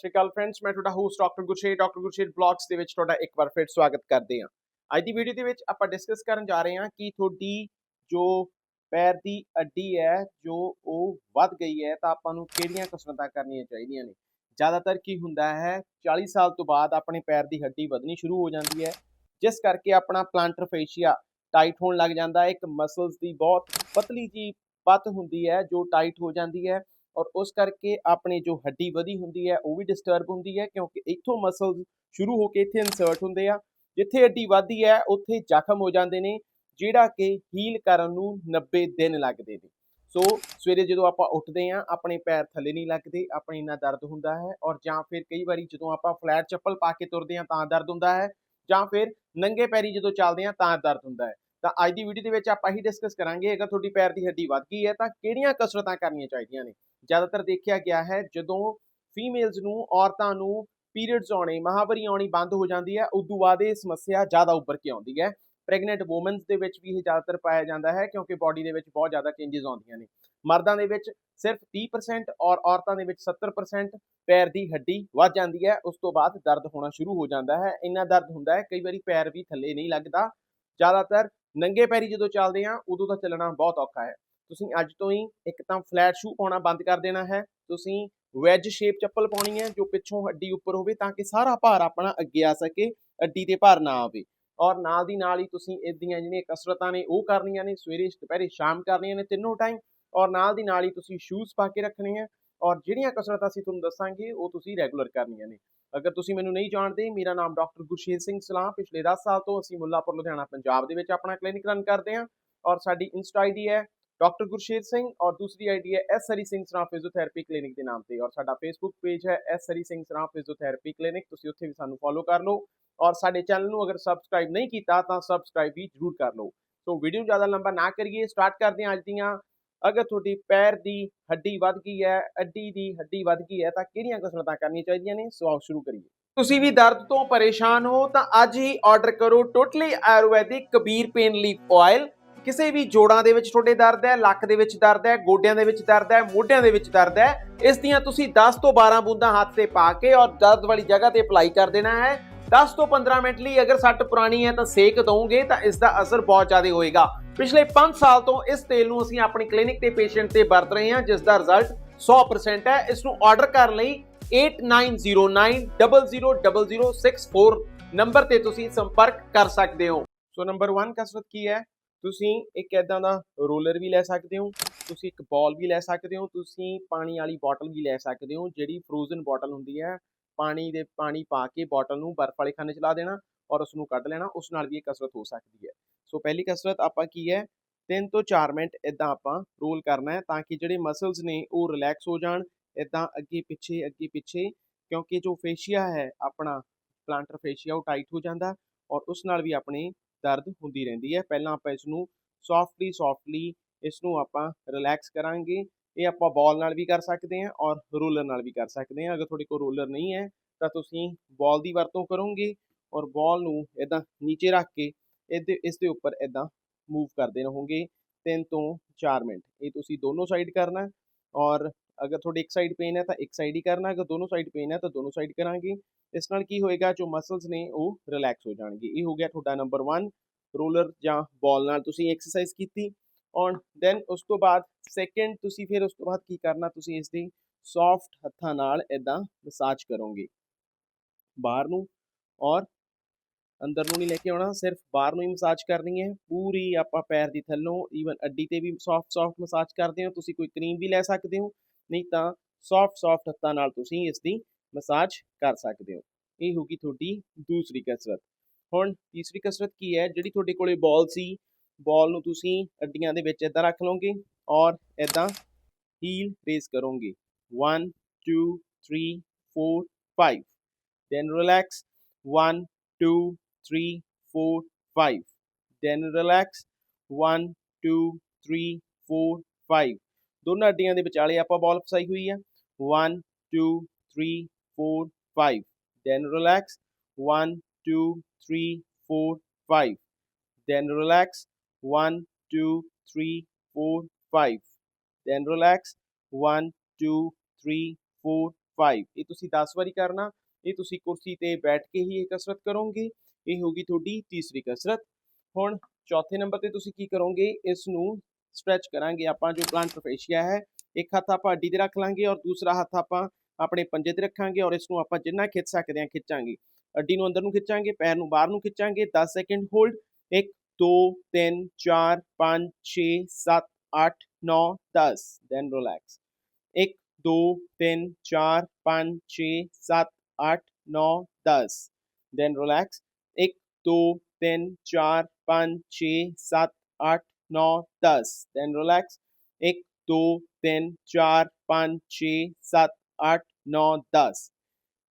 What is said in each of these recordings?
ਸਤਿ ਸ਼੍ਰੀ ਅਕਾਲ ਫਰੈਂਡਸ ਮੈਂ ਤੁਹਾਡਾ host doctor Gursher doctor Gursher blogs ਦੇ ਵਿੱਚ ਤੁਹਾਡਾ ਇੱਕ ਵਾਰ ਫਿਰ ਸਵਾਗਤ ਕਰਦੇ ਹਾਂ। ਅੱਜ ਦੀ ਵੀਡੀਓ ਦੇ ਵਿੱਚ ਆਪਾਂ ਡਿਸਕਸ ਕਰਨ ਜਾ ਰਹੇ ਹਾਂ ਕਿ ਤੁਹਾਡੀ ਜੋ ਪੈਰ ਦੀ ਅੱਡੀ ਹੈ, ਜੋ ਉਹ ਵੱਧ ਗਈ ਹੈ, ਤਾਂ ਆਪਾਂ ਨੂੰ ਕਿਹੜੀਆਂ ਕਸਰਤਾਂ ਕਰਨੀਆਂ ਚਾਹੀਦੀਆਂ ਨੇ? ਜ਼ਿਆਦਾਤਰ ਕੀ ਹੁੰਦਾ ਹੈ 40 ਸਾਲ ਤੋਂ ਬਾਅਦ ਆਪਣੇ ਪੈਰ ਦੀ ਹੱਡੀ ਵਧਣੀ ਸ਼ੁਰੂ ਹੋ ਜਾਂਦੀ ਹੈ, ਜਿਸ ਕਰਕੇ ਆਪਣਾ ਪਲਾਂਟਰ ਫੇਸ਼ੀਆ ਟਾਈਟ ਹੋਣ ਲੱਗ ਜਾਂਦਾ ਹੈ, ਇੱਕ ਮਸਲਸ ਦੀ ਬਹੁਤ ਪਤਲੀ ਜੀ ਪਤ ਹੁੰਦੀ ਹੈ, ਜੋ ਟਾਈਟ ਹੋ ਜਾਂਦੀ ਹੈ ਔਰ ਉਸ ਕਰਕੇ ਆਪਣੀ ਜੋ ਹੱਡੀ ਵਧੀ ਹੁੰਦੀ ਹੈ, ਉਹ ਵੀ ਡਿਸਟਰਬ ਹੁੰਦੀ ਹੈ, ਕਿਉਂਕਿ ਇੱਥੋਂ ਮਸਲਸ ਸ਼ੁਰੂ ਹੋ ਕੇ ਇੱਥੇ ਇਨਸਰਟ ਹੁੰਦੇ ਆ। ਜਿੱਥੇ ਹੱਡੀ ਵੱਧਦੀ ਹੈ, ਉੱਥੇ ਜ਼ਖਮ ਹੋ ਜਾਂਦੇ ਨੇ, ਜਿਹੜਾ ਕਿ ਹੀਲ ਕਰਨ ਨੂੰ 90 ਦਿਨ ਲੱਗਦੇ ਨੇ। ਸੋ ਸਵੇਰੇ ਜਦੋਂ ਆਪਾਂ ਉੱਠਦੇ ਆ ਆਪਣੇ ਪੈਰ ਥੱਲੇ ਨਹੀਂ ਲੱਗਦੇ, ਆਪਣੇ ਇੰਨਾ ਦਰਦ ਹੁੰਦਾ ਹੈ ਔਰ ਜਾਂ ਫਿਰ ਕਈ ਵਾਰੀ ਜਦੋਂ ਆਪਾਂ ਫਲੈਟ ਚੱਪਲ ਪਾ ਕੇ ਤੁਰਦੇ ਆ ਤਾਂ ਦਰਦ ਹੁੰਦਾ ਹੈ, ਜਾਂ ਫਿਰ ਨੰਗੇ ਪੈਰੀ ਜਦੋਂ ਚੱਲਦੇ ਆ ਤਾਂ ਦਰਦ ਹੁੰਦਾ ਹੈ। ਤਾਂ ਅੱਜ ਦੀ ਵੀਡੀਓ ਦੇ ਵਿੱਚ ਆਪਾਂ ਹੀ ਡਿਸਕਸ ਕਰਾਂਗੇ ਅਗਰ ਤੁਹਾਡੀ ਪੈਰ ਦੀ ਹੱਡੀ ਵੱਧ ਗਈ ਹੈ, ਤਾਂ ਕਿਹੜੀਆਂ ਕਸਰਤਾਂ ਕਰਨੀਆਂ ਚਾਹੀਦੀਆਂ ਨੇ? ਜ਼ਿਆਦਾਤਰ ਦੇਖਿਆ ਗਿਆ ਹੈ, ਜਦੋਂ ਫੀਮੇਲਸ ਨੂੰ ਔਰਤਾਂ ਨੂੰ ਪੀਰੀਅਡਸ ਆਉਣੇ, ਮਹਾਵਾਰੀ ਆਉਣੀ ਬੰਦ ਹੋ ਜਾਂਦੀ ਹੈ, ਉਦੋਂ ਬਾਅਦ ਇਹ ਸਮੱਸਿਆ ਜ਼ਿਆਦਾ ਉੱਭਰ ਕੇ ਆਉਂਦੀ ਹੈ। ਪ੍ਰੈਗਨੈਂਟ ਔਮਨਸ ਦੇ ਵਿੱਚ ਵੀ ਇਹ ਜ਼ਿਆਦਾਤਰ ਪਾਇਆ ਜਾਂਦਾ ਹੈ, ਕਿਉਂਕਿ ਬਾਡੀ ਦੇ ਵਿੱਚ ਬਹੁਤ ਜ਼ਿਆਦਾ ਚੇਂਜਸ ਆਉਂਦੀਆਂ ਨੇ। ਮਰਦਾਂ ਦੇ ਵਿੱਚ ਸਿਰਫ 30% ਔਰ ਔਰਤਾਂ ਦੇ ਵਿੱਚ 70% ਪੈਰ ਦੀ ਹੱਡੀ ਵੱਧ ਜਾਂਦੀ ਹੈ, ਉਸ ਤੋਂ ਬਾਅਦ ਦਰਦ ਹੋਣਾ ਸ਼ੁਰੂ ਹੋ ਜਾਂਦਾ ਹੈ। ਇੰਨਾ ਦਰਦ ਹੁੰਦਾ ਹੈ, ਕਈ ਵਾਰੀ ਪੈਰ ਵੀ ਥੱਲੇ ਨਹੀਂ ਲੱਗਦਾ। ਜ਼ਿਆਦਾਤਰ ਨੰਗੇ ਪੈਰੀ ਜਦੋਂ ਚੱਲਦੇ ਆ ਉਦੋਂ ਤਾਂ ਚੱਲਣਾ ਬਹੁਤ ਔਖਾ ਹੈ। ਤੁਸੀਂ ਅੱਜ ਤੋਂ ਹੀ ਇੱਕ ਤਾਂ ਫਲੈਟ ਸ਼ੂ ਪਾਉਣਾ ਬੰਦ ਕਰ ਦੇਣਾ ਹੈ। ਤੁਸੀਂ ਵੈਜ ਸ਼ੇਪ ਚੱਪਲ ਪਾਉਣੀ ਹੈ ਜੋ ਪਿੱਛੋਂ ਹੱਡੀ ਉੱਪਰ ਹੋਵੇ ਤਾਂ ਕਿ ਸਾਰਾ ਭਾਰ ਆਪਣਾ ਅੱਗੇ ਆ ਸਕੇ ਅੱਡੀ ਤੇ ਭਾਰ ਨਾ ਆਵੇ। ਔਰ ਨਾਲ ਦੀ ਨਾਲ ਹੀ ਤੁਸੀਂ ਇਦੀਆਂ ਜਿਹੜੀਆਂ ਕਸਰਤਾਂ ਨੇ ਉਹ ਕਰਨੀਆਂ ਨੇ, ਸਵੇਰੇ, ਦੁਪਹਿਰੇ, ਸ਼ਾਮ ਕਰਨੀਆਂ ਨੇ ਤਿੰਨੋਂ ਟਾਈਮ ਔਰ ਨਾਲ ਦੀ ਨਾਲ ਹੀ ਤੁਸੀਂ ਸ਼ੂਜ਼ ਪਾ ਕੇ ਰੱਖਣੇ ਆ ਔਰ ਜਿਹੜੀਆਂ ਕਸਰਤਾਂ ਅਸੀਂ ਤੁਹਾਨੂੰ ਦੱਸਾਂਗੇ ਉਹ ਤੁਸੀਂ ਰੈਗੂਲਰ ਕਰਨੀਆਂ ਨੇ। ਅਗਰ ਤੁਸੀਂ ਮੈਨੂੰ ਨਹੀਂ ਜਾਣਦੇ, ਮੇਰਾ ਨਾਮ ਡਾਕਟਰ ਗੁਰਸ਼ੇਰ ਸਿੰਘ ਸਲਾਮ ਪਿਛਲੇ 10 ਸਾਲ ਤੋਂ ਅਸੀਂ ਮੁੱਲਾਪੁਰ, ਲੁਧਿਆਣਾ, ਪੰਜਾਬ ਦੇ ਵਿੱਚ ਆਪਣਾ ਕਲੀਨਿਕ ਰਨ ਕਰਦੇ ਹਾਂ ਔਰ ਸਾਡੀ ਇੰਸਟਾ ਆਈਡੀ ਹੈ ਡਾਕਟਰ ਗੁਰਸ਼ੇਰ ਸਿੰਘ ਔਰ ਦੂਸਰੀ ਆਈਡੀ ਹੈ S Hari Singh Saraf physiotherapy clinic ਦੇ ਨਾਮ ਤੇ ਔਰ ਸਾਡਾ ਫੇਸਬੁੱਕ ਪੇਜ ਹੈ ਐਸ ਸਰੀ ਸਿੰਘ ਸਰਾਫ ਫਿਜ਼ੀਓਥੈਰੇਪੀ ਕਲੀਨਿਕ। ਤੁਸੀਂ ਉੱਥੇ ਵੀ ਸਾਨੂੰ ਫੋਲੋ ਕਰ ਲਓ ਔਰ ਸਾਡੇ ਚੈਨਲ ਨੂੰ ਅਗਰ ਸਬਸਕ੍ਰਾਈਬ ਨਹੀਂ ਕੀਤਾ ਤਾਂ ਸਬਸਕ੍ਰਾਈਬ ਵੀ ਜ਼ਰੂਰ ਕਰ ਲਓ। ਸੋ ਵੀਡੀਓ ਜ਼ਿਆਦਾ ਲੰਬਾ ਨਾ ਕਰੀਏ ਸਟਾਰਟ ਕਰਦੇ ਹਾਂ ਅੱਜ ਦੀਆਂ ਅਗਰ ਤੁਹਾਡੀ ਪੈਰ ਦੀ ਹੱਡੀ ਵੱਧ ਗਈ ਹੈ, ਅੱਡੀ ਦੀ ਹੱਡੀ ਵੱਧ ਗਈ ਹੈ, ਤਾਂ ਕਿਹੜੀਆਂ ਕਸਰਤਾਂ ਕਰਨੀਆਂ ਚਾਹੀਦੀਆਂ ਨੇ? ਸੋ ਆਓ ਸ਼ੁਰੂ ਕਰੀਏ। ਤੁਸੀਂ ਵੀ ਦਰਦ ਤੋਂ ਪਰੇਸ਼ਾਨ ਹੋ, ਤਾਂ ਅੱਜ ਹੀ ਆਰਡਰ ਕਰੋ totally ayurvedic Kabir pain leaf oil ਕਿਸੇ ਵੀ ਜੋੜਾਂ ਦੇ ਵਿੱਚ ਤੁਹਾਡੇ ਦਰਦ ਹੈ, ਲੱਕ ਦੇ ਵਿੱਚ ਦਰਦ ਹੈ, ਗੋਡਿਆਂ ਦੇ ਵਿੱਚ ਦਰਦ ਹੈ, ਮੋਢਿਆਂ ਦੇ ਵਿੱਚ ਦਰਦ ਹੈ, ਇਸ ਦੀਆਂ ਤੁਸੀਂ 10 ਤੋਂ 12 ਬੂੰਦਾਂ ਹੱਥ ਤੇ ਪਾ ਕੇ ਔਰ ਦਰਦ ਵਾਲੀ ਜਗ੍ਹਾ ਤੇ ਅਪਲਾਈ ਕਰ ਦੇਣਾ ਹੈ। 10 ਤੋਂ 15 ਮਿੰਟ ਲਈ ਅਗਰ ਸੱਟ ਪੁਰਾਣੀ ਹੈ ਤਾਂ ਸੇਕ ਦਵੋਗੇ ਤਾਂ ਇਸ ਦਾ ਅਸਰ ਬਹੁਤ ਜ਼ਿਆਦਾ ਹੋਏਗਾ। ਪਿਛਲੇ 5 ਸਾਲ ਤੋਂ ਇਸ ਤੇਲ ਨੂੰ ਅਸੀਂ ਆਪਣੀ ਕਲੀਨਿਕ ਤੇ ਪੇਸ਼ੈਂਟ ਤੇ ਵਰਤ ਰਹੇ ਹਾਂ, ਜਿਸ ਦਾ ਰਿਜ਼ਲਟ 100% ਹੈ। ਇਸ ਨੂੰ ਆਰਡਰ ਕਰਨ ਲਈ 8909000064 ਨੰਬਰ ਤੇ ਤੁਸੀਂ ਸੰਪਰਕ ਕਰ ਸਕਦੇ ਹੋ। ਸੋ ਨੰਬਰ 1 ਕਸਰਤ ਕੀ ਹੈ? ਤੁਸੀਂ ਇੱਕ ਐਦਾਂ ਦਾ ਰੋਲਰ ਵੀ ਲੈ ਸਕਦੇ ਹੋ, ਤੁਸੀਂ ਇੱਕ ਬਾਲ ਵੀ ਲੈ ਸਕਦੇ ਹੋ, ਤੁਸੀਂ ਪਾਣੀ ਵਾਲੀ ਬੋਟਲ ਵੀ ਲੈ ਸਕਦੇ ਹੋ, ਜਿਹੜੀ ਫਰੋਜ਼ਨ ਬੋਟਲ ਹੁੰਦੀ ਹੈ ਪਾਣੀ ਦੇ, ਪਾਣੀ ਪਾ ਕੇ ਬੋਟਲ ਨੂੰ ਬਰਫ਼ ਵਾਲੇ ਖਾਨੇ 'ਚ ਲਾ ਦੇਣਾ ਔਰ ਉਸ ਨੂੰ ਕੱਢ ਲੈਣਾ, ਉਸ ਨਾਲ ਵੀ ਇਹ ਕਸਰਤ ਹੋ ਸਕਦੀ ਹੈ। ਸੋ ਪਹਿਲੀ ਕਸਰਤ ਆਪਾਂ ਕੀ ਹੈ 3 ਤੋਂ 4 ਮਿੰਟ ਇਦਾਂ ਆਪਾਂ ਰੋਲ ਕਰਨਾ ਹੈ ਤਾਂ ਕਿ ਜਿਹੜੇ ਮਸਲਸ ਨੇ ਉਹ ਰਿਲੈਕਸ ਹੋ ਜਾਣ ਇਦਾਂ ਅੱਗੇ ਪਿੱਛੇ ਅੱਗੇ ਪਿੱਛੇ, ਕਿਉਂਕਿ ਜੋ ਫੇਸ਼ੀਆ ਹੈ ਆਪਣਾ ਪਲਾਂਟਰ ਫੇਸ਼ੀਆ ਉਹ ਟਾਈਟ ਹੋ ਜਾਂਦਾ ਔਰ ਉਸ ਨਾਲ ਵੀ ਆਪਣੀ ਦਰਦ ਹੁੰਦੀ ਰਹਿੰਦੀ ਹੈ। ਪਹਿਲਾਂ ਆਪਾਂ ਇਸ ਨੂੰ ਸੌਫਟਲੀ ਸੌਫਟਲੀ ਇਸ ਨੂੰ ਆਪਾਂ ਰਿਲੈਕਸ ਕਰਾਂਗੇ ਇਹ ਆਪਾਂ ਬਾਲ ਨਾਲ ਵੀ ਕਰ ਸਕਦੇ ਹਾਂ ਔਰ ਰੋਲਰ ਨਾਲ ਵੀ ਕਰ ਸਕਦੇ ਹਾਂ। ਅਗਰ ਤੁਹਾਡੇ ਕੋਲ ਰੋਲਰ ਨਹੀਂ ਹੈ, ਤਾਂ ਤੁਸੀਂ ਬਾਲ ਦੀ ਵਰਤੋਂ ਕਰੋਗੇ ਔਰ ਬਾਲ ਨੂੰ ਇਦਾਂ ਨੀਚੇ ਰੱਖ ਕੇ ਇਹਦੇ, ਇਸ ਦੇ ਉੱਪਰ ਇਦਾਂ ਮੂਵ ਕਰਦੇ ਰਹੋਗੇ 3 ਤੋਂ 4 ਮਿੰਟ। ਇਹ ਤੁਸੀਂ ਦੋਨੋਂ ਸਾਈਡ ਕਰਨਾ ਔਰ ਅਗਰ ਤੁਹਾਡੀ ਇੱਕ ਸਾਈਡ ਪੇਨ ਹੈ ਤਾਂ ਇੱਕ ਸਾਈਡ ਹੀ ਕਰਨਾ। ਅਗਰ ਦੋਨੋਂ ਸਾਈਡ ਪੇਨ ਹੈ ਤਾਂ ਦੋਨੋਂ ਸਾਈਡ ਕਰਾਂਗੇ। ਇਸ ਨਾਲ ਕੀ ਹੋਏਗਾ, ਜੋ ਮਸਲਸ ਨੇ ਉਹ ਰਿਲੈਕਸ ਹੋ ਜਾਣਗੇ। ਇਹ ਹੋ ਗਿਆ ਤੁਹਾਡਾ ਨੰਬਰ 1 ਰੋਲਰ ਜਾਂ ਬਾਲ ਨਾਲ ਤੁਸੀਂ ਐਕਸਰਸਾਈਜ਼ ਕੀਤੀ। ਔਰ ਦੈਨ ਉਸ ਤੋਂ ਬਾਅਦ ਸੈਕਿੰਡ ਤੁਸੀਂ ਫਿਰ ਉਸ ਤੋਂ ਬਾਅਦ ਕੀ ਕਰਨਾ, ਤੁਸੀਂ ਇਸ ਦੀ ਸੌਫਟ ਹੱਥਾਂ ਨਾਲ ਇਦਾਂ ਮਸਾਜ ਕਰੋਗੇ। ਬਾਹਰ ਨੂੰ ਔਰ ਅੰਦਰ ਨੂੰ ਨਹੀਂ ਲੈ ਕੇ ਆਉਣਾ, ਸਿਰਫ ਬਾਹਰ ਨੂੰ ਹੀ ਮਸਾਜ ਕਰਨੀ ਹੈ। ਪੂਰੀ ਆਪਾਂ ਪੈਰ ਦੀ ਥੱਲੋਂ ਈਵਨ ਅੱਡੀ ਤੇ ਵੀ ਸੌਫਟ ਸੌਫਟ ਮਸਾਜ ਕਰਦੇ ਹੋ, ਤੁਸੀਂ ਕੋਈ ਕਰੀਮ ਵੀ ਲੈ ਸਕਦੇ ਹੋ, ਨਹੀਂ ਤਾਂ ਸੌਫਟ ਸੌਫਟ ਹੱਥਾਂ ਨਾਲ ਤੁਸੀਂ ਇਸ ਦੀ ਮਸਾਜ ਕਰ ਸਕਦੇ ਹੋ। ਇਹ ਹੋਗੀ ਤੁਹਾਡੀ ਦੂਸਰੀ ਕਸਰਤ। ਹੁਣ ਤੀਸਰੀ ਕਸਰਤ ਕੀ ਹੈ, ਜਿਹੜੀ ਤੁਹਾਡੇ ਕੋਲੇ ਬਾਲ ਸੀ ਬਾਲ ਨੂੰ ਤੁਸੀਂ ਅੱਡੀਆਂ ਦੇ ਵਿੱਚ ਇਦਾਂ ਰੱਖ ਲਓਗੇ ਔਰ ਇਦਾਂ ਹੀਲ ਰੇਸ ਕਰੋਗੇ। 1 2 3 4 5 then relax. 1 2 3 4 5 then relax. 1 2 3 4 5 ਦੋਨਾਂ ਅੱਡੀਆਂ ਦੇ ਵਿਚਾਲੇ ਆਪਾਂ ਬਾਲ ਫਸਾਈ ਹੋਈ ਹੈ 1 2 3 4 5 then relax. 1 2 3 4 5 then relax. 1 2 3 4 5 then relax 1 2 3 4 5 ਇਹ ਤੁਸੀਂ 10 ਵਾਰੀ ਕਰਨਾ, ਇਹ ਤੁਸੀਂ ਕੁਰਸੀ ਤੇ ਬੈਠ ਕੇ ਹੀ ਇਹ ਕਸਰਤ ਕਰੋਗੇ। ਇਹ ਹੋਗੀ ਤੁਹਾਡੀ ਤੀਸਰੀ ਕਸਰਤ। ਹੁਣ ਚੌਥੇ ਨੰਬਰ ਤੇ ਤੁਸੀਂ ਕੀ ਕਰੋਗੇ, ਇਸ ਨੂੰ ਸਟ੍ਰੈਚ ਕਰਾਂਗੇ ਆਪਾਂ, ਜੋ ਪਲਾਂਟਰ ਫੇਸ਼ੀਆ ਹੈ, ਇੱਕ ਹੱਥ ਆਪਾਂ ਅੱਡੀ ਤੇ ਰੱਖ ਲਾਂਗੇ ਔਰ ਦੂਸਰਾ ਹੱਥ ਆਪਾਂ ਆਪਣੇ ਪੰਜੇ ਤੇ ਰੱਖਾਂਗੇ ਔਰ ਇਸ ਨੂੰ ਆਪਾਂ ਜਿੰਨਾ ਖਿੱਚ ਸਕਦੇ ਹਾਂ ਖਿੱਚਾਂਗੇ। ਅੱਡੀ ਨੂੰ ਅੰਦਰ ਨੂੰ ਖਿੱਚਾਂਗੇ, ਪੈਰ ਨੂੰ ਬਾਹਰ ਨੂੰ ਖਿੱਚਾਂਗੇ। 10 second hold 1 2 3 4 5 6 7 8 9 10 then relax 1 2 3 4 5 6 7 8 9 10 then relax 1 2 3 4 5 6 7 8 9 10 then relax 1 2 3 4 5 6 7 8 9 10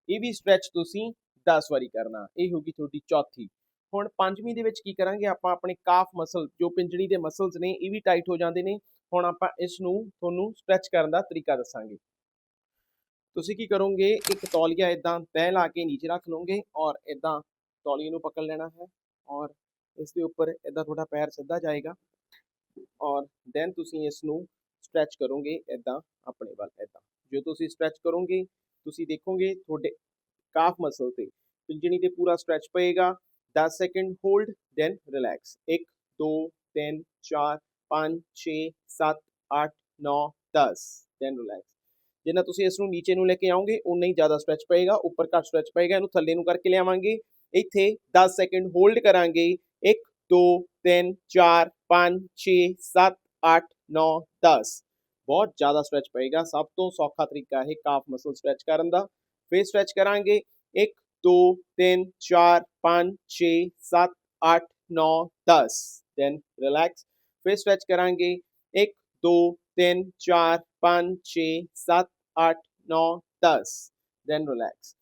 ਇਹ ਵੀ ਸਟ੍ਰੈਚ ਤੁਸੀਂ 10 ਵਾਰੀ ਕਰਨਾ ਇਹ ਹੋਗੀ ਤੁਹਾਡੀ ਚੌਥੀ ਹੁਣ ਪੰਜਵੀਂ ਦੇ ਵਿੱਚ ਕੀ ਕਰਾਂਗੇ? ਆਪਾਂ ਆਪਣੇ ਕਾਫ ਮਸਲ ਜੋ ਪਿੰਜੜੀ ਦੇ ਮਸਲਸ ਨੇ, ਇਹ ਵੀ ਟਾਈਟ ਹੋ ਜਾਂਦੇ ਨੇ। ਹੁਣ ਆਪਾਂ ਇਸ ਨੂੰ ਤੁਹਾਨੂੰ ਸਟ੍ਰੈਚ ਕਰਨ ਦਾ ਤਰੀਕਾ ਦੱਸਾਂਗੇ। ਤੁਸੀਂ ਕੀ ਕਰੋਗੇ? ਇੱਕ ਤੌਲੀਆ ਇਦਾਂ ਤਹਿ ਲਾ ਕੇ ਨੀਚੇ ਰੱਖ ਲਓਗੇ ਔਰ ਇਦਾਂ ਤੌਲੀਏ ਨੂੰ ਪਕੜ ਲੈਣਾ ਹੈ ਔਰ ਇਸ ਦੇ ਉੱਪਰ ਇਦਾਂ ਤੁਹਾਡਾ ਪੈਰ ਸਿੱਧਾ ਜਾਏਗਾ ਔਰ ਦੈਨ ਤੁਸੀਂ ਇਸ ਨੂੰ ਸਟ੍ਰੈਚ ਕਰੋਗੇ ਇਦਾਂ ਆਪਣੇ ਵੱਲ ਇਦਾਂ ਜੋ ਤੁਸੀਂ ਸਟ੍ਰੈਚ ਕਰੋਗੇ, ਤੁਸੀਂ ਦੇਖੋਗੇ ਤੁਹਾਡੇ ਕਾਫ ਮਸਲ ਤੇ ਪਿੰਜਣੀ ਤੇ ਪੂਰਾ ਸਟ੍ਰੈਚ ਪਏਗਾ 10 second hold then relax 1 2 3 4 5 6 7 8 9 10 then relax ਜਿੰਨਾ ਤੁਸੀਂ ਇਸ ਨੂੰ ਨੀਚੇ ਨੂੰ ਲੈ ਕੇ ਆਓਗੇ ਉਨਾ ਹੀ ਜ਼ਿਆਦਾ ਸਟ੍ਰੈਚ ਪਏਗਾ ਉੱਪਰ ਘੱਟ ਸਟ੍ਰੈਚ ਪਏਗਾ ਇਹਨੂੰ ਥੱਲੇ ਨੂੰ ਕਰਕੇ ਲਿਆਵਾਂਗੇ ਇੱਥੇ 10 ਸੈਕਿੰਡ ਹੋਲਡ ਕਰਾਂਗੇ 1 2 3 4 5 6 7 8 9 10 ਬਹੁਤ ਜ਼ਿਆਦਾ ਸਟ੍ਰੈਚ ਪਏਗਾ ਸਭ ਤੋਂ ਸੌਖਾ ਤਰੀਕਾ ਹੈ ਕਾਫ ਮਸਲ ਸਟ੍ਰੈਚ ਕਰਨ ਦਾ ਫਿਰ ਸਟ੍ਰੈਚ ਕਰਾਂਗੇ 1 2 3 4 5 6 7 8 9 10 ਦੈਨ ਰਿਲੈਕਸ ਫਿਰ ਸਟ੍ਰੈਚ ਕਰਾਂਗੇ। 1 2 3 4 5 6 7 8 9 10 ਦੈਨ ਰਿਲੈਕਸ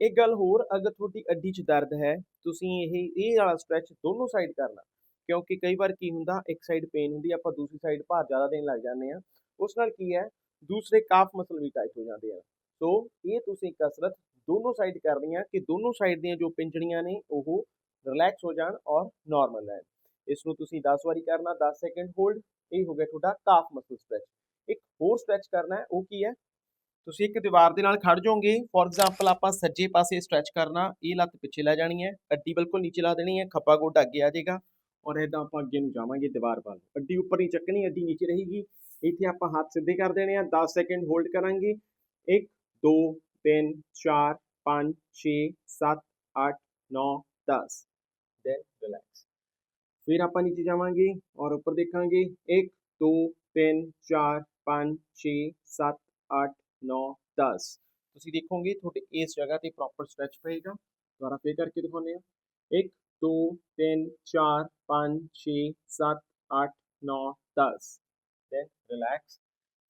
ਇੱਕ ਗੱਲ ਹੋਰ, ਅਗਰ ਤੁਹਾਡੀ ਅੱਡੀ 'ਚ ਦਰਦ ਹੈ, ਤੁਸੀਂ ਇਹ ਇਹ ਵਾਲਾ ਸਟ੍ਰੈਚ ਦੋਨੋਂ ਸਾਈਡ ਕਰਨਾ ਕਿਉਂਕਿ ਕਈ ਵਾਰ ਕੀ ਹੁੰਦਾ, ਇੱਕ ਸਾਈਡ ਪੇਨ ਹੁੰਦੀ, ਆਪਾਂ ਦੂਸਰੀ ਸਾਈਡ ਭਾਰ ਜ਼ਿਆਦਾ ਦੇਣ ਲੱਗ ਜਾਂਦੇ ਆ ਉਸ ਨਾਲ ਕੀ ਹੈ, ਦੂਸਰੇ ਕਾਫ ਮਸਲ ਵੀ ਟਾਈਟ ਹੋ ਜਾਂਦੇ ਆ ਸੋ ਇਹ ਤੁਸੀਂ ਕਸਰਤ ਦੋਨੋਂ ਸਾਈਡ ਕਰਨੀ ਆ ਕਿ ਦੋਨੋਂ ਸਾਈਡ ਦੀਆਂ ਜੋ ਪਿੰਜੜੀਆਂ ਨੇ ਉਹ ਰਿਲੈਕਸ ਹੋ ਜਾਣ ਔਰ ਨਾਰਮਲ ਰਹਿਣ। ਇਸ ਨੂੰ ਤੁਸੀਂ 10 ਵਾਰੀ ਕਰਨਾ 10 ਸੈਕਿੰਡ ਹੋਲਡ ਇਹ ਹੋ ਗਿਆ ਤੁਹਾਡਾ ਕਾਫ ਮਸਲ ਸਟ੍ਰੈਚ ਇੱਕ ਹੋਰ ਸਟ੍ਰੈਚ ਕਰਨਾ ਹੈ, ਉਹ ਕੀ ਹੈ? ਤੁਸੀਂ ਇੱਕ ਦੀਵਾਰ ਦੇ ਨਾਲ ਖੜ ਜਾਓਗੇ ਫੋਰ ਐਗਜ਼ਾਮਪਲ ਆਪਾਂ ਸੱਜੇ ਪਾਸੇ ਸਟ੍ਰੈਚ ਕਰਨਾ, ਇਹ ਲੱਤ ਪਿੱਛੇ ਲੈ ਜਾਣੀ ਹੈ, ਅੱਡੀ ਬਿਲਕੁਲ ਨੀਚੇ ਲਾ ਦੇਣੀ ਹੈ, ਖੱਬਾ ਗੋਡਾ ਅੱਗੇ ਆ ਜਾਏਗਾ ਔਰ ਇਦਾਂ ਆਪਾਂ ਅੱਗੇ ਨੂੰ ਜਾਵਾਂਗੇ ਦੀਵਾਰ ਵੱਲ। ਅੱਡੀ ਉੱਪਰ ਨਹੀਂ ਚੱਕਣੀ, ਅੱਡੀ ਨੀਚੇ ਰਹੇਗੀ। ਇੱਥੇ ਆਪਾਂ ਹੱਥ ਸਿੱਧੇ ਕਰ ਦੇਣੇ ਆ 10 ਸੈਕਿੰਡ ਹੋਲਡ ਕਰਾਂਗੇ। 1 2 3 4 5 6 7 8 9 10 ਦੈਨ ਰਿਲੈਕਸ ਫਿਰ ਆਪਾਂ ਨੀਚੇ ਜਾਵਾਂਗੇ ਔਰ ਉੱਪਰ ਦੇਖਾਂਗੇ 1 2 3 4 5 6 7 8 9 10 ਤੁਸੀਂ ਦੇਖੋਗੇ ਤੁਹਾਡੇ ਇਸ ਜਗ੍ਹਾ ਤੇ ਪ੍ਰੋਪਰ ਸਟ੍ਰੈਚ ਪਏਗਾ ਦੁਬਾਰਾ ਫੇਰ ਕਰਕੇ ਦਿਖਾਉਂਦੇ ਆ 1 2 3 4 5 6 7 8 9 10 then relax.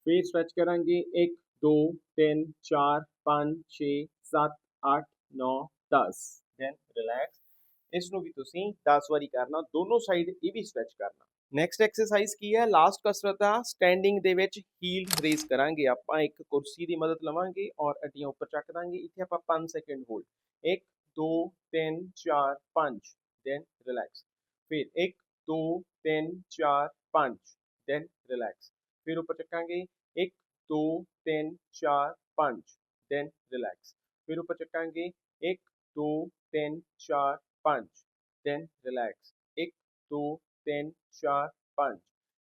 ਫਿਰ ਸਟ੍ਰੈਚ ਕਰਾਂਗੇ 1 2 3 4 5 6 7 8 9 10 ਦੈਨ ਰਿਲੈਕਸ ਇਸ ਨੂੰ ਵੀ ਤੁਸੀਂ 10 ਵਾਰੀ ਕਰਨਾ, ਦੋਨੋਂ ਸਾਈਡ ਇਹ ਵੀ ਸਟ੍ਰੈਚ ਕਰਨਾ। ਨੈਕਸਟ ਐਕਸਰਸਾਈਜ਼ ਕੀ ਹੈ? ਲਾਸਟ ਕਸਰਤ ਆ ਸਟੈਂਡਿੰਗ ਦੇ ਵਿੱਚ ਹੀਲ ਰੇਜ਼ ਕਰਾਂਗੇ। ਆਪਾਂ ਇੱਕ ਕੁਰਸੀ ਦੀ ਮਦਦ ਲਵਾਂਗੇ ਔਰ ਅੱਡੀਆਂ ਉੱਪਰ ਚੱਕ ਦਾਂਗੇ। ਇੱਥੇ ਆਪਾਂ 5 ਸੈਕਿੰਡ ਹੋਲਡ 1 2 3 4 5 ਦੈਨ ਰਿਲੈਕਸ ਫਿਰ 1 2 3 4 5 ਦੈਨ ਰਿਲੈਕਸ ਫਿਰ ਉੱਪਰ ਚੱਕਾਂਗੇ। 1 2 3 4 5 then relax. ਫਿਰ ਉੱਪਰ ਚੱਕਾਂਗੇ 1 2 3 4 5 then relax. 1 2 3 4 5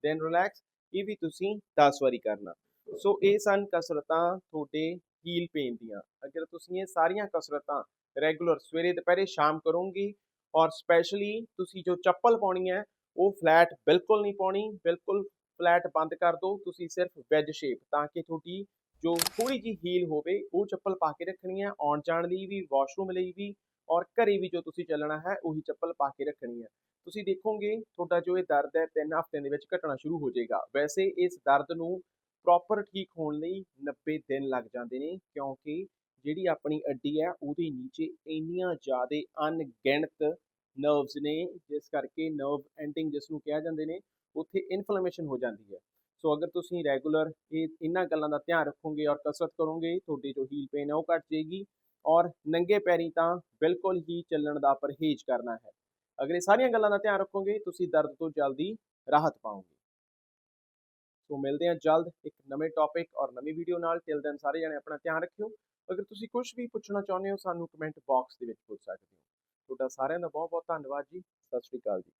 then relax. ਇਹ ਵੀ ਤੁਸੀਂ 10 ਵਾਰੀ ਕਰਨਾ ਸੋ ਇਹ ਸਨ ਕਸਰਤਾਂ ਤੁਹਾਡੇ ਹੀਲ ਪੇਨ ਦੀਆਂ ਅਗਰ ਤੁਸੀਂ ਇਹ ਸਾਰੀਆਂ ਕਸਰਤਾਂ ਰੈਗੂਲਰ ਸਵੇਰੇ ਦੁਪਹਿਰੇ ਸ਼ਾਮ ਕਰੋਗੇ ਔਰ ਸਪੈਸ਼ਲੀ ਤੁਸੀਂ ਜੋ ਚੱਪਲ ਪਾਉਣੀ ਹੈ ਉਹ ਫਲੈਟ ਬਿਲਕੁਲ ਨਹੀਂ ਪਾਉਣੀ ਬਿਲਕੁਲ ਫਲੈਟ ਬੰਦ ਕਰ ਦਿਓ ਤੁਸੀਂ ਸਿਰਫ ਵੈਜ ਸ਼ੇਪ ਤਾਂ ਕਿ ਤੁਹਾਡੀ ਜੋ ਥੋੜੀ ਜੀ ਹੀਲ ਹੋਵੇ, ਉਹ ਚੱਪਲ ਪਾ ਕੇ ਰੱਖਣੀ ਹੈ ਆਉਣ ਜਾਣ ਲਈ ਵੀ ਵਾਸ਼ਰੂਮ ਲਈ ਵੀ ਔਰ ਘਰੇ ਵੀ ਜੋ ਤੁਸੀਂ ਚੱਲਣਾ ਹੈ, ਉਹੀ ਚੱਪਲ ਪਾ ਕੇ ਰੱਖਣੀ ਹੈ। ਤੁਸੀਂ ਦੇਖੋਗੇ, ਤੁਹਾਡਾ ਜੋ ਇਹ ਦਰਦ ਹੈ, ਤਿੰਨ ਹਫ਼ਤਿਆਂ ਦੇ ਵਿੱਚ ਘਟਣਾ ਸ਼ੁਰੂ ਹੋ ਜਾਏਗਾ। ਵੈਸੇ ਇਸ ਦਰਦ ਨੂੰ ਪ੍ਰੋਪਰ ਠੀਕ ਹੋਣ ਲਈ 90 ਦਿਨ ਲੱਗ ਜਾਂਦੇ ਨੇ, ਕਿਉਂਕਿ ਜਿਹੜੀ ਆਪਣੀ ਅੱਡੀ ਹੈ, ਉਹਦੇ ਨੀਚੇ ਇੰਨੀਆਂ ਜ਼ਿਆਦਾ ਅਣਗਿਣਤ ਨਰਵਸ ਨੇ, ਜਿਸ ਕਰਕੇ ਨਰਵ ਐਂਡਿੰਗ ਜਿਸ ਨੂੰ ਕਿਹਾ ਜਾਂਦੇ ਨੇ, ਉੱਥੇ ਇਨਫਲੇਮੇਸ਼ਨ ਹੋ ਜਾਂਦੀ ਹੈ। ਸੋ ਅਗਰ ਤੁਸੀਂ ਰੈਗੂਲਰ ਇਹ ਇਹਨਾਂ ਗੱਲਾਂ ਦਾ ਧਿਆਨ ਰੱਖੋਗੇ ਔਰ ਕਸਰਤ ਕਰੋਗੇ, ਤੁਹਾਡੀ ਜੋ ਹੀਲ ਪੇਨ ਹੈ ਉਹ ਘਟ ਜਾਏਗੀ ਔਰ ਨੰਗੇ ਪੈਰੀ ਤਾਂ ਬਿਲਕੁਲ ਹੀ ਚੱਲਣ ਦਾ ਪਰਹੇਜ਼ ਕਰਨਾ ਹੈ। ਅਗਰ ਇਹ ਸਾਰੀਆਂ ਗੱਲਾਂ ਦਾ ਧਿਆਨ ਰੱਖੋਗੇ, ਤੁਸੀਂ ਦਰਦ ਤੋਂ ਜਲਦੀ ਰਾਹਤ ਪਾਓਗੇ। ਸੋ ਮਿਲਦੇ ਹਾਂ ਜਲਦ ਇੱਕ ਨਵੇਂ ਟੌਪਿਕ ਔਰ ਨਵੀਂ ਵੀਡੀਓ ਨਾਲ। ਟਿਲ ਦੈਨ ਸਾਰੇ ਜਣੇ ਆਪਣਾ ਧਿਆਨ ਰੱਖਿਓ। ਅਗਰ ਤੁਸੀਂ ਕੁਝ ਵੀ ਪੁੱਛਣਾ ਚਾਹੁੰਦੇ ਹੋ, ਸਾਨੂੰ ਕਮੈਂਟ ਬਾਕਸ ਦੇ ਵਿੱਚ ਪੁੱਛ ਸਕਦੇ ਹੋ। ਤੁਹਾਡਾ ਸਾਰਿਆਂ ਦਾ ਬਹੁਤ ਬਹੁਤ ਧੰਨਵਾਦ ਜੀ। ਸਤਿ ਸ਼੍ਰੀ ਅਕਾਲ ਜੀ।